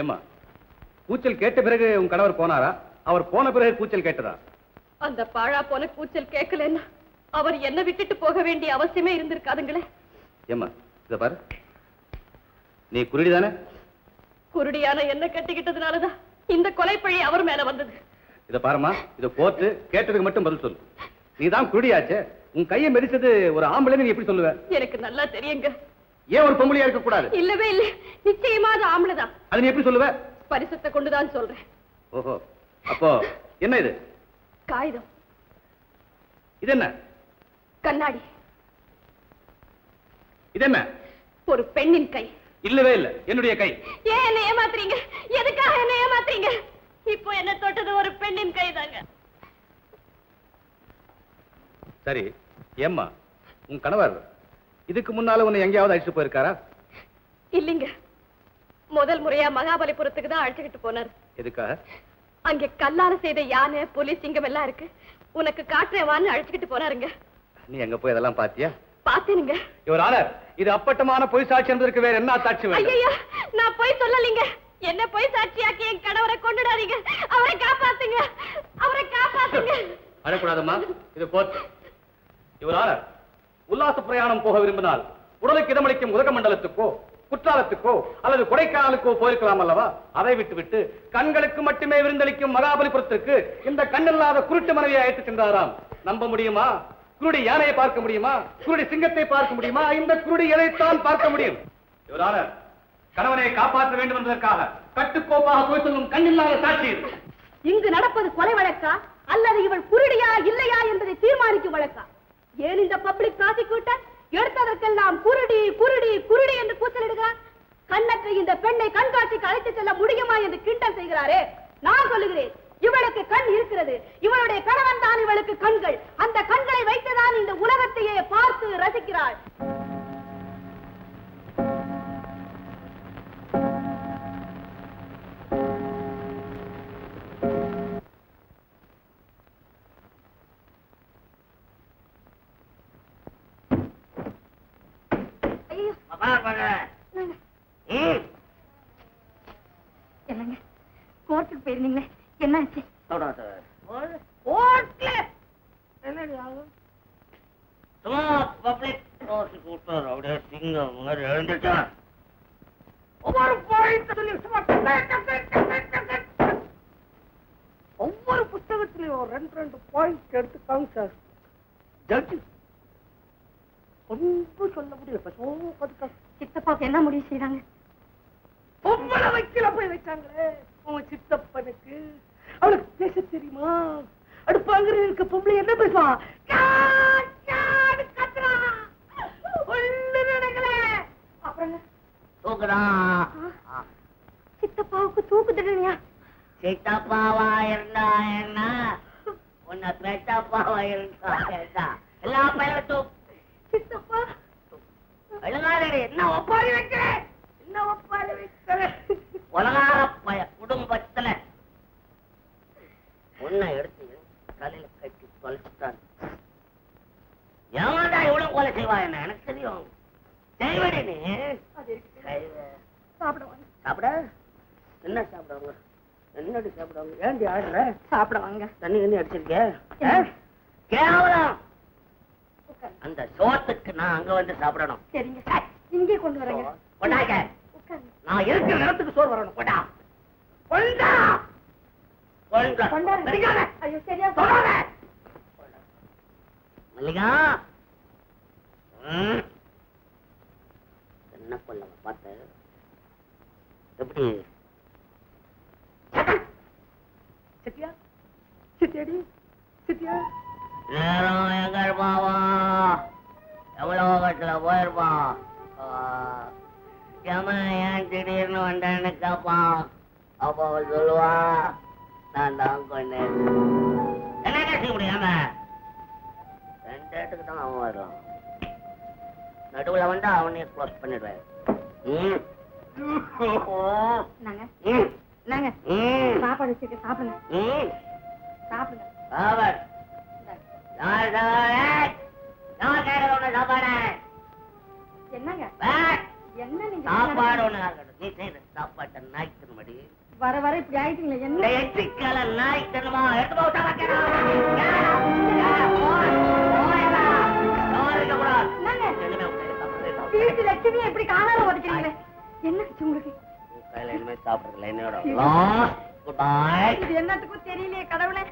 ஏம்மா? கூச்சல் கேட்ட பிறகு உன் கணவர் போனாரா? அவர் போன பிறகு கூச்சல் கேட்டதா? அந்த பாழா போன கூச்சல் கேட்கலன்னா அவர் என்ன விட்டுட்டு போக வேண்டிய அவசியமே இருந்திருக்காதுங்களே. ஏம்மா இத பாரு. நீ குருடி தானே குருடியான என்ன கட்டிக்கிட்டதுனாலதான் இந்த கொலைப்பழி அவர் மேல வந்தது. இத பாரும்மா இத கோர்த்து கேட்டதுக்கு மட்டும் பதில் சொல்லு. நீ தான் குருடியாச்சே. உன் கையை மெதிச்சது ஒரு ஆம்பளைன்னு நீ எப்படி சொல்லுவ? எனக்கு நல்லா தெரியுங்க. ஏன் ஒரு பொம்பளையா இருக்க கூடாது? இல்லவே இல்ல. நிச்சயமா அது ஆம்பளைதான் அது நீ எப்படி சொல்லுவ? பரிசத்தை கொண்டுதான் சொல்றேன். ஓஹோ. அப்போ என்ன இது? காகிதம். இது என்ன? கண்ணாடி. இது என்ன? ஒரு பெண்ணின் கை. இல்லவே இல்ல. என்னுடைய கை. ஏன் என்ன ஏமாத்துறீங்க? எதுக்காக என்ன ஏமாத்துறீங்க? இப்போ என்ன தொட்டது ஒரு பெண்ணின் கைதாங்க சரி ஏம்மா உன் கணவர் இதுக்கு முன்னால உன்னை எங்கேயாவது அழைச்சிட்டு போயிருக்காரா? இல்லைங்க. முதல் முறையா மகாபலிபுரத்துக்கு தான் அழைச்சுக்கிட்டு போனார். எதுக்காக? அங்க கல்லால செய்த யானை புலி சிங்கம் எல்லாம் இருக்கு. உனக்கு காட்டுறேன் வான்னு அழைச்சுக்கிட்டு போனாருங்க. நீ எங்க போய் அதெல்லாம் பாத்தியா? பார்த்தேனுங்க. இவர் ஆனர் இது அப்பட்டமான பொய் சாட்சி என்பதற்கு வேற என்ன சாட்சி ஐயா நான் போய் சொல்லலைங்க. என்ன போய் சாட்சியாக்கி என் கணவரை கொண்டுடாதீங்க அவரை காப்பாத்துங்க. அவரை காப்பாத்துங்க. அழக்கூடாதம்மா இது கோர்ட் இவர் ஆனர் உல்லாச பிரயாணம் போக விரும்பினால் உடலுக்கு இடமளிக்கும் உதக மண்டலத்துக்கோ குற்றாலத்துக்கோ அல்லது கொடைக்கானலுக்கோ போயிருக்கலாம் அல்லவா? அதை விட்டுவிட்டு கண்களுக்கு மட்டுமே விருந்தளிக்கும் மகாபலிபுரத்திற்கு இந்த கண்ணில்லாத குருட்டு மனைவியை அழைத்து சென்றாராம். நம்ப முடியுமா? குருடி யானையை பார்க்க முடியுமா? குருடி சிங்கத்தை பார்க்க முடியுமா? இந்த குருடி எதைத்தான் பார்க்க முடியும்? இவர் கணவனை காப்பாற்ற வேண்டும் என்பதற்காக கட்டுக்கோப்பாக போய் சொல்லும் கண்ணில்லாத சாட்சி இங்கு நடப்பது கொலை வழக்கா? அல்லது இவள் குருடியா இல்லையா என்பதை தீர்மானிக்கும் வழக்கா? ஏன் இந்த பப்ளிக் ப்ராசிக்யூட்டர்? எடுத்ததற்கெல்லாம் குருடி குருடி குருடி என்று கூச்சலிடுகிறார் கண்ணற்ற இந்த பெண்ணை கண்காட்சிக்கு அழைத்து செல்ல முடியுமா என்று கிண்டல் செய்கிறாரே. நான் சொல்லுகிறேன் இவளுக்கு கண் இருக்கிறது. இவளுடைய கணவன் தான் இவளுக்கு கண்கள். அந்த கண்களை வைத்துதான் இந்த உலகத்தையே பார்த்து ரசிக்கிறாள். என்னங்க? கோர்ட்டுக்கு போயிருந்தீங்களே? என்னாச்சு? கோர்ட்ல. என்னடி ஆகும் அப்படியே சிங்கம் மாதிரி எழுந்துட்டான் ஒவ்வொரு. ஒவ்வொரு புத்தகத்திலையும் ஒரு ரெண்டு ரெண்டு பாயிண்ட் எடுத்து காமிச்சார் ஜட்ஜி ரொம்ப சொல்ல முடியும் சித்தப்பாக்கு என்ன முடிவு செய்றாங்க? பொம்பளை வைக்கல போய் வச்சாங்களே. உன் சித்தப்பனுக்கு அவளுக்கு பேச தெரியுமா? அடுப்பாங்கிற இருக்க பொம்பளை என்ன பேசுவான் சித்தப்பாவுக்கு தூக்கு தண்டனையா? சித்தப்பாவா இருந்தா என்ன? உன்னை பெத்தப்பாவா இருந்தா எல்லா பையனும் தூக்கு. சித்தப்பா எழுதாதடி என்ன ஒப்பாரி வைக்கிற என்ன ஒப்பாரி வைக்கிற உலகார பய குடும்பத்துல உன்னை எடுத்து தலையில கட்டி தொலைச்சுட்டான். எவன்டா இவ்வளவு கொலை செய்வா என்ன? எனக்கு தெரியும். செய்வடி நீ. சாப்பிட? என்ன சாப்பிடுவாங்க? என்னடி சாப்பிடுவாங்க? ஏண்டி ஆடுற? சாப்பிட வாங்க தண்ணி தண்ணி அடிச்சிருக்க ஆ? கேவலம் உட்காருங்க. அந்த சோத்துக்கு நான் அங்க வந்து சாப்பிடணும். சரிங்க. இங்கே கொண்டு வரேங்க. கொண்டாங்க. நான் இருக்கிற நேரத்துக்கு சோறு வரணும். கொண்டா. கொண்டா. மல்லிகா. என்ன பார்த்த. எப்படி? சித்தியா? சித்தியாடி? சித்தியா? நேரம் எங்க பண்ணிடுவேன். சாப்பாடு வச்சிருக்க சாப்பிடுங்க. சாப்பாடு. ஒண்ணு சாப்பாடு? என்னங்க? பேக். என்ன நீங்க சாப்பாடு ஒண்ணு இருக்கட்டும் நீ செய்யுது சாப்பாடு பட்ட நாய்க்கணுமடி வர வர இப்படி ஆயிட்டீங்களே என்ன? நாய்க்கணுமா எடுத்து இப்படி காணாம என்ன உங்களுக்கு? கையில இனிமே என்னோட. இது என்னத்துக்கும் தெரியலையே கடவுளே.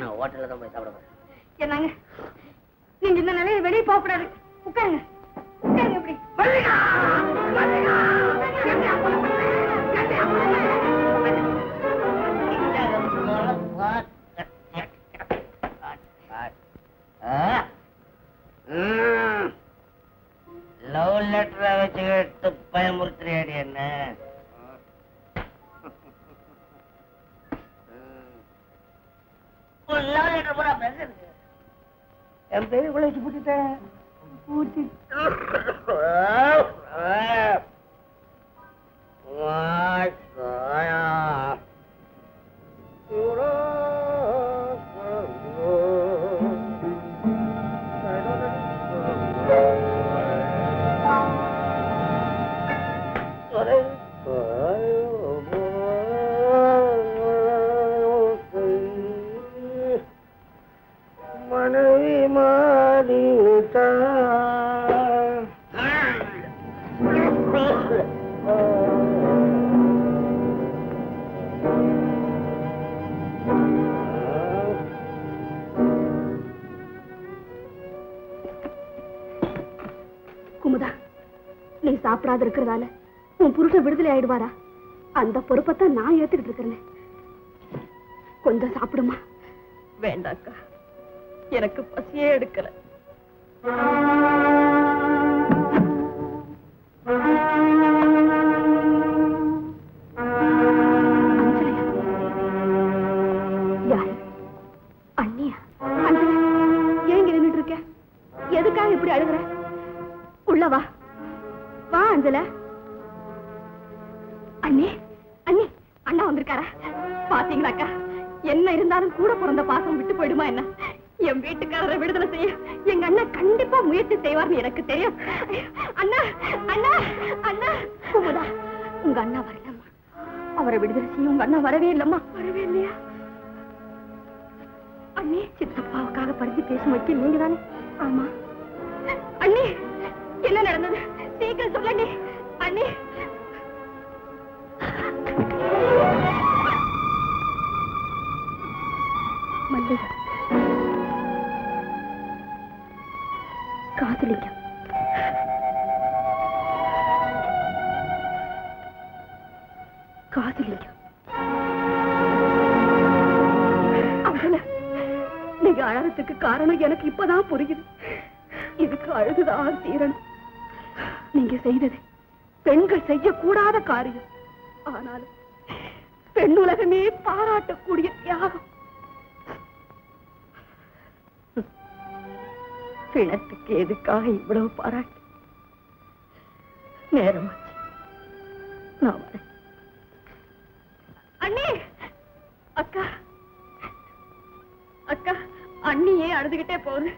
நான் ஹோட்டல்ல தான் போய் சாப்பிட. என்னங்க? நீங்க இந்த நிலையில வெளியே போக கூடாது உட்காருங்க. உட்காருங்க இப்படி. வச்சுக்கிட்டு பயமுறுத்துறியாடி என்ன? என் பேரு இவ்வளவு வச்சு போட்டுட்டேன். பூச்சி வராது இருக்கிறதால உன் புருஷன் விடுதலை ஆயிடுவாரா? அந்த பொறுப்பைத்தான் நான் ஏத்துக்கிட்டு இருக்கிறேன். கொஞ்சம் சாப்பிடுமா? வேண்டாக்கா எனக்கு பசியே எடுக்கல. கூட பிறந்த பாசம் விட்டு போயிடுமா என்ன? என் வீட்டுக்காரரை விடுதலை செய்ய எங்க அண்ணா கண்டிப்பா முயற்சி செய்வார்னு எனக்கு தெரியும். அண்ணா அண்ணா அண்ணா. குமுதா உங்க அண்ணா வரலம்மா. அவரை விடுதலை செய்ய உங்க அண்ணா வரவே இல்லம்மா. வரவே இல்லையா? அண்ணே சித்தப்பாவுக்காக படிச்சு பேசும் வைக்க நீங்க தானே ஆமா. அண்ணே என்ன நடந்தது? சீக்கிரம் சொல்லண்ணே அண்ணே காரணம் எனக்கு இப்பதான் புரியுது. இதுக்கு அழுதுதான் தீரணும். நீங்க செய்தது பெண்கள் செய்யக்கூடாத காரியம். ஆனாலும் பெண்ணுலகமே பாராட்டக்கூடிய தியாகம். பிணத்துக்கு எதுக்காக இவ்வளவு பாராட்டு? நேரம் நான் வரேன். அண்ணே! அக்கா! அக்கா! அண்ணி ஏன் அழுதுகிட்டே போகுது.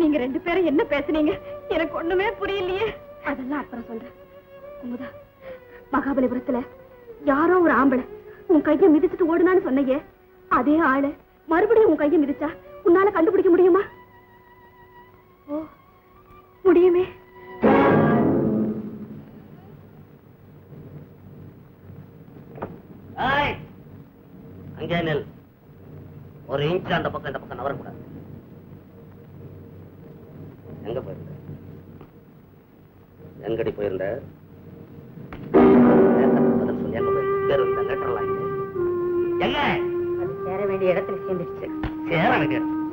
நீங்க ரெண்டு பேரும் என்ன பேசுனீங்க? எனக்கு ஒண்ணுமே புரியலையே. அதெல்லாம் அப்புறம் சொல்றேன். குமுதா மகாபலிபுரத்துல யாரோ ஒரு ஆம்பளை உன் கைய மிதிச்சிட்டு ஓடுனான்னு சொன்னையே. அதே ஆளு மறுபடியும் உன் கைய மிதிச்சா உன்னால கண்டுபிடிக்க முடியுமா? ஓ முடியுமே. அங்கே நெல். ஒரு இன்ச் அந்த பக்கம் இந்த பக்கம் நவரக்கூடாது எங்க போயிருந்த எங்கடி போயிருந்த நேரத்துக்கு பதில் சொல்லு, எங்க போயிருந்த? பேர் இந்த லெட்டர்லாம் இங்க. எங்க அது சேர வேண்டிய இடத்துல சேர்ந்துருச்சு சேர எனக்கு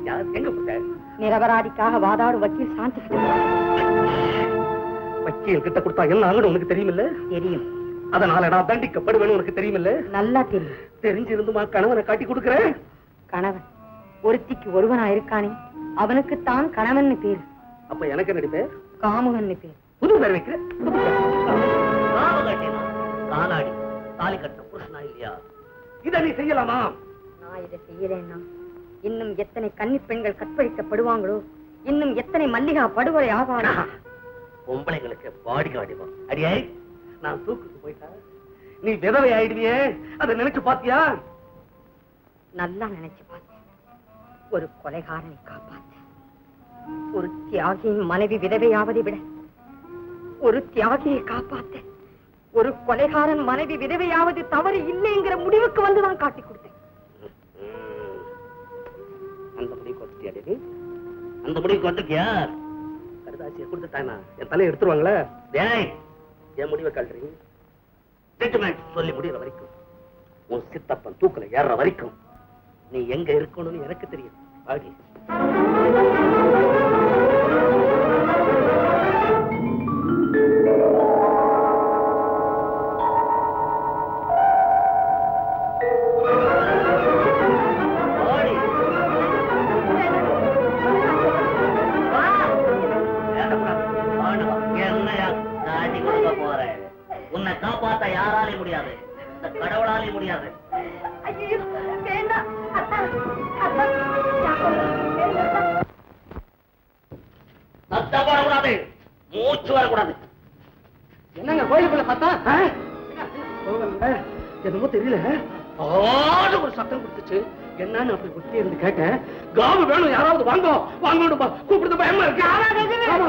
யார்? எங்க போட்ட? நிரபராதிக்காக வாதாடும் வக்கீல் சாந்தி வக்கீல் கிட்ட கொடுத்தா என்ன ஆகணும் உனக்கு தெரியுமில்ல? தெரியும். அதனால நான் தண்டிக்கப்படுவேன்னு உனக்கு தெரியுமில்ல? நல்லா தெரியும். தெரிஞ்சிருந்துமா கணவனை காட்டி கொடுக்குறேன்? கணவன் ஒருத்திக்கு ஒருவனா இருக்கானே அவனுக்கு தான் கணவன் பேர். அப்ப எனக்கு என்னடி பேர்? காமுகன் பேர். புது பேர் கட்டினா காலாடி தாலி கட்ட புருஷனா இல்லையா? இதை நீ செய்யலாமா? நான் இதை செய்யலைன்னா இன்னும் எத்தனை கன்னி பெண்கள் கற்பழிக்கப்படுவாங்களோ இன்னும் எத்தனை மல்லிகா படுகொலை ஆவாரா பொம்பளைங்களுக்கு பாடி காடிவான் அடியே நான் தூக்குக்கு போயிட்டா? நீ விதவை ஆயிடுவியே? அதை நினைச்சு பாத்தியா? நல்லா நினைச்சு பார்த்தேன். ஒரு கொலைகாரனை காப்பாத்த ஒரு தியாகியின் மனைவி விதவையாவதை விட ஒரு தியாகியை காப்பாத்த ஒரு கொலைகாரன் மனைவி விதவையாவது தவறு இல்லைங்கிற முடிவுக்கு வந்து நான் காட்டி கொடுத்தேன். அந்த முடிவுக்கு வந்துட்டியா நீ? அந்த முடிவுக்கு வந்துட்டியா கடுதாசியை கொடுத்துட்டானா? என் தலையை எடுத்துருவாங்களே? டேய்! என் முடிவை கல்றீங்க ஜட்ஜ்மெண்ட் சொல்லி முடியற வரைக்கும். உன் சித்தப்பன் தூக்குல ஏறுற வரைக்கும். நீ எங்க இருக்கணும்னு எனக்கு தெரியும். ஆகி மூச்சு வரக்கூடாது. என்னங்க கோயிலுக்குள்ள பார்த்தா? என்னமோ தெரியல. ஆடு ஒரு சத்தம் கொடுத்துச்சு. என்னன்னு அப்படி குத்தி இருந்து கேட்டேன். காவு வேணும் யாராவது வாங்க வாங்க கூப்பிடுறது பயமா இருக்கு. ஆமா.